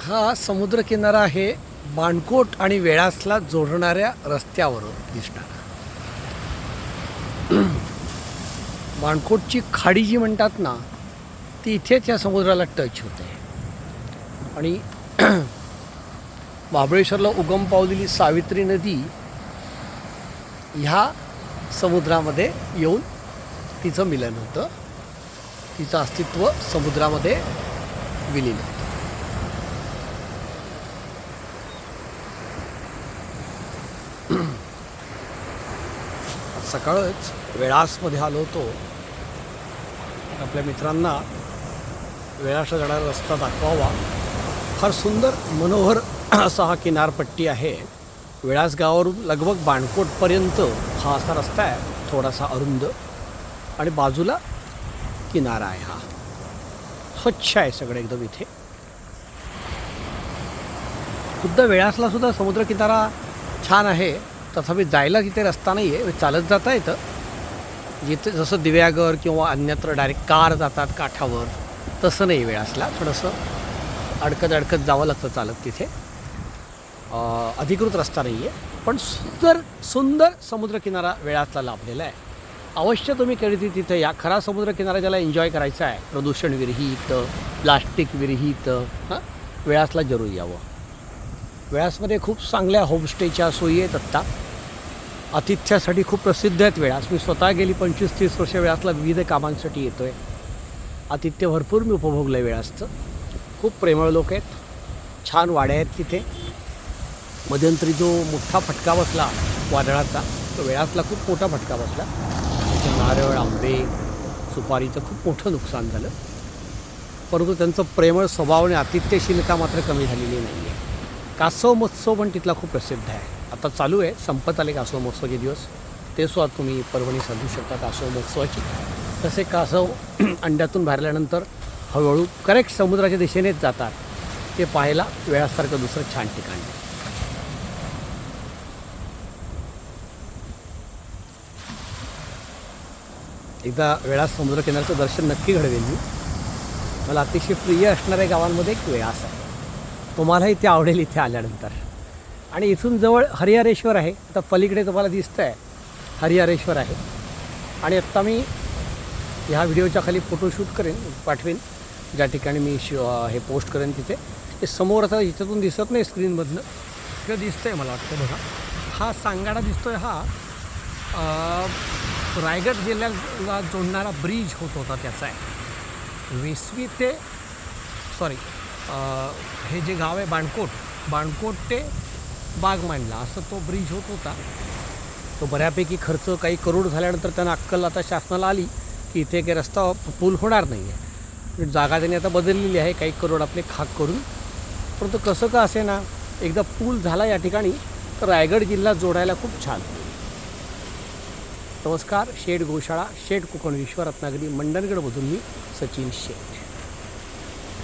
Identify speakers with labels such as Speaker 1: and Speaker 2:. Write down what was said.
Speaker 1: हा समुद्रकिनारा आहे. बाणकोट आणि वेळासला जोडणाऱ्या रस्त्यावर दिसणारा. बाणकोटची खाडी जी म्हणतात ना ती इथेच या समुद्राला टच होते. आणि महाबळेश्वरला उगम पावलेली सावित्री नदी ह्या समुद्रामध्ये येऊन तिचं मिलन होतं. तिचं अस्तित्व समुद्रामध्ये विलीन होतं. सकाळच वेळासमध्ये आलो होतो. आपल्या मित्रांना वेळासला जाणारा रस्ता दाखवावा. फार सुंदर मनोहर असा हा किनारपट्टी आहे. वेळास गावावरून लगभग बाणकोटपर्यंत हा असा रस्ता आहे. थोडासा अरुंद आणि बाजूला किनारा आहे हा. स्वच्छ आहे सगळं एकदम इथे. खुद्द वेळासला सुद्धा समुद्रकिनारा छान आहे. तथापि जायला तिथे रस्ता नाही आहे चालत जाता येतं. जिथे जसं दिव्यागर किंवा अन्यत्र डायरेक्ट कार जातात काठावर तसं नाही वेळासला थोडंसं अडकत अडकत जावं लागतं चालत तिथे. अधिकृत रस्ता नाही आहे पण सुंदर सुंदर समुद्रकिनारा वेळातला लाभलेला आहे. अवश्य तुम्ही कधी तिथे या. खरा समुद्रकिनारा ज्याला एन्जॉय करायचा आहे. प्रदूषण विरहित प्लास्टिक विरहित हां? वेळासला जरूर यावं. वेळासमध्ये खूप चांगल्या होमस्टेच्या सोयी आहेत आत्ता. आतिथ्यासाठी खूप प्रसिद्ध आहेत वेळास. मी स्वतः गेली पंचवीस तीस वर्ष वेळासला विविध कामांसाठी येतो आहे आतिथ्य भरपूर मी उपभोगलं आहे वेळासचं. खूप प्रेमळ लोक आहेत. छान वाड्या आहेत तिथे. मध्यंतरी जो मोठा फटका बसला वादळाचा तो वेळासला खूप मोठा फटका बसला. त्याचे नारळ आंबे सुपारीचं खूप मोठं नुकसान झालं. परंतु त्यांचं प्रेमळ स्वभाव आणि आतिथ्यशीलता मात्र कमी झालेली नाही आहे कासव महोत्सव पण तिथला खूप प्रसिद्ध आहे. आता चालू आहे. संपत आले कासव महोत्सवाचे दिवस. ते सुद्धा तुम्ही परभणी साधू शकता कासव महोत्सवाची. तसे कासव अंड्यातून भरल्यानंतर हळूहळू करेक्ट समुद्राच्या दिशेनेच जातात. ते पाहायला वेळासारखं दुसरं छान ठिकाण आहे. एकदा वेळा समुद्रकिनारचं दर्शन नक्की घडवेल मी. मला अतिशय प्रिय असणाऱ्या गावांमध्ये एक वेळास आहे. तुम्हालाही ते आवडेल इथे आल्यानंतर. आणि इथून जवळ हरिहरेश्वर आहे. आता पलीकडे तुम्हाला दिसतं आहे हरिहरेश्वर आहे. आणि आत्ता मी ह्या व्हिडिओच्या खाली फोटोशूट करेन पाठवेन. ज्या ठिकाणी मी श हे पोस्ट करेन तिथे. ते समोर आता इथून दिसत नाही स्क्रीनमधनं. तिथं दिसतं आहे मला वाटतं बघा. हा सांगाडा दिसतो आहे हा रायगड जिल्ह्याला जोडणारा ब्रिज होत होता त्याचा. आहे वेसवी ते सॉरी हे जे गाव आहे बाणकोट बाणकोट ते बागमांडला. असं तो ब्रिज होत होता. तो बऱ्यापैकी खर्च काही करोड झाल्यानंतर त्यांना अक्कल आता शासनाला आली की इथे काही रस्ता पूल होणार नाही आहे जागा त्यांनी आता बदललेली आहे काही करोड आपले खाक करून. परंतु कसं का असे ना एकदा पूल झाला या ठिकाणी तर रायगड जिल्हा जोडायला खूप छान. नमस्कार शेठ गोशाळा शेठ कोकण विश्व रत्नागिरी मंडणगडमधून मी सचिन शेठ.